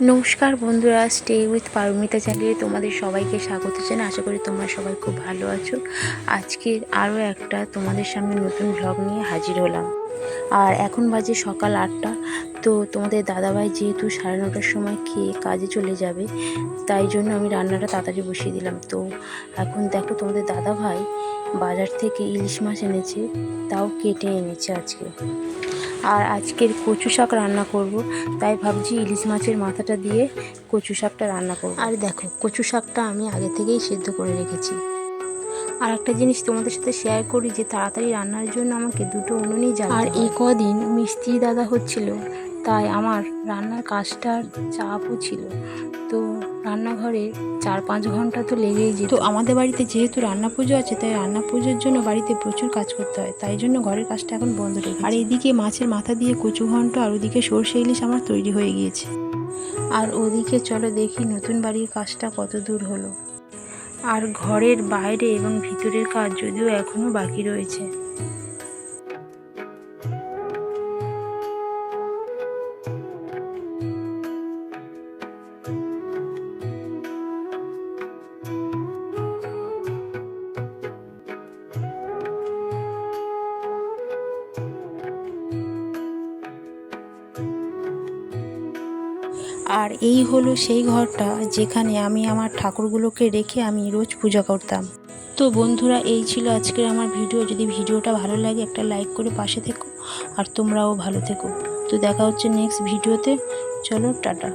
নমস্কার বন্ধুরা stay with Paromita চ্যানেলে তোমাদের সবাইকে স্বাগত জানাই। আশা করি তোমরা সবাই খুব ভালো আছো। আজকে আরও একটা তোমাদের সামনে নতুন ভ্লগ নিয়ে হাজির হলাম। আর এখন বাজে সকাল আটটা, তো তোমাদের দাদাভাই যেহেতু সাড়ে নটার সময় খেয়ে কাজে চলে যাবে, তাই জন্য আমি রান্নাটা তাড়াতাড়ি বসিয়ে দিলাম। তো এখন দেখো তোমাদের দাদাভাই বাজার থেকে ইলিশ মাছ এনেছে, তাও কেটে এনেছে আজকে। আর আজকের কচু শাক রান্না করব। তাই ভাবছি ইলিশ মাছের মাথাটা দিয়ে কচু শাকটা রান্না করব। আর দেখো কচু শাকটা আমি আগে থেকেই সিদ্ধ করে রেখেছি। আর একটা জিনিস তোমাদের সাথে শেয়ার করি যে তাড়াতাড়ি রান্নার জন্য আমাকে দুটো উনুনই জ্বালাতে আর এই কদিন মিস্ত্রি দাদা হচ্ছিল তাই আমার রান্নার কাজটার চাপও ছিল। তো রান্নাঘরে চার পাঁচ ঘণ্টা তো লেগেই যেত। তো আমাদের বাড়িতে যেহেতু রান্না পুজো আছে, তাই রান্না পুজোর জন্য বাড়িতে প্রচুর কাজ করতে হয়। তাই জন্য ঘরের কাজটা এখন বন্ধ রেখে আর এদিকে মাছের মাথা দিয়ে কচু ঘন্ট আর ওদিকে সর্ষে ইলিশ আমার তৈরি হয়ে গিয়েছে। আর ওদিকে চলো দেখি নতুন বাড়ির কাজটা কত দূর হলো। আর ঘরের বাইরে এবং ভিতরের কাজ যদিও এখনও বাকি রয়েছে। আর এই হলো সেই ঘরটা যেখানে আমি আমার ঠাকুরগুলোকে রেখে আমি রোজ পূজা করতাম। তো বন্ধুরা, এই ছিল আজকের আমার ভিডিও। যদি ভিডিওটা ভালো লাগে, একটা লাইক করে পাশে থেকো, আর তোমরাও ভালো থেকো। তো দেখা হচ্ছে নেক্সট ভিডিওতে। চলো, টাটা।